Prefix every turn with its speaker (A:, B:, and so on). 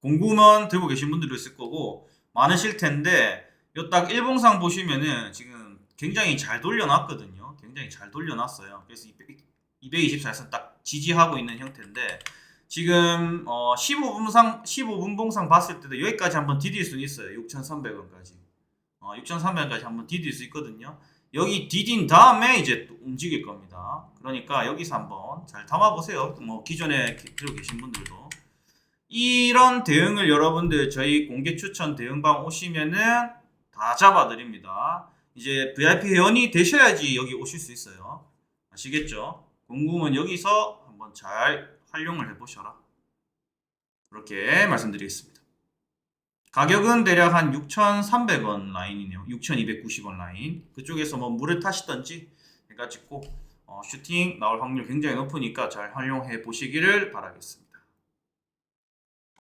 A: 공구먼 들고 계신 분들도 있을 거고 많으실 텐데 요딱 일봉상 보시면은 지금 굉장히 잘 돌려놨거든요. 굉장히 잘 돌려놨어요. 그래서 224에서 딱 지지하고 있는 형태인데 지금 어 15분상 15분봉상 봤을 때도 여기까지 한번 디딜 수 있어요. 6,300원까지. 어 6,300원까지 한번 디딜 수 있거든요. 여기 디딘 다음에 이제 또 움직일 겁니다. 그러니까 여기서 한번 잘 담아 보세요. 뭐 기존에 기- 들고 계신 분들도 이런 대응을 여러분들 저희 공개 추천 대응방 오시면은 다 잡아 드립니다. 이제 VIP 회원이 되셔야지 여기 오실 수 있어요. 아시겠죠? 궁금은 여기서 한번 잘 활용을 해 보셔라. 그렇게 말씀드리겠습니다. 가격은 대략 한 6,300원 라인이네요. 6,290원 라인. 그쪽에서 뭐 물을 타시던지 해가 지고 어, 슈팅 나올 확률 굉장히 높으니까 잘 활용해 보시기를 바라겠습니다.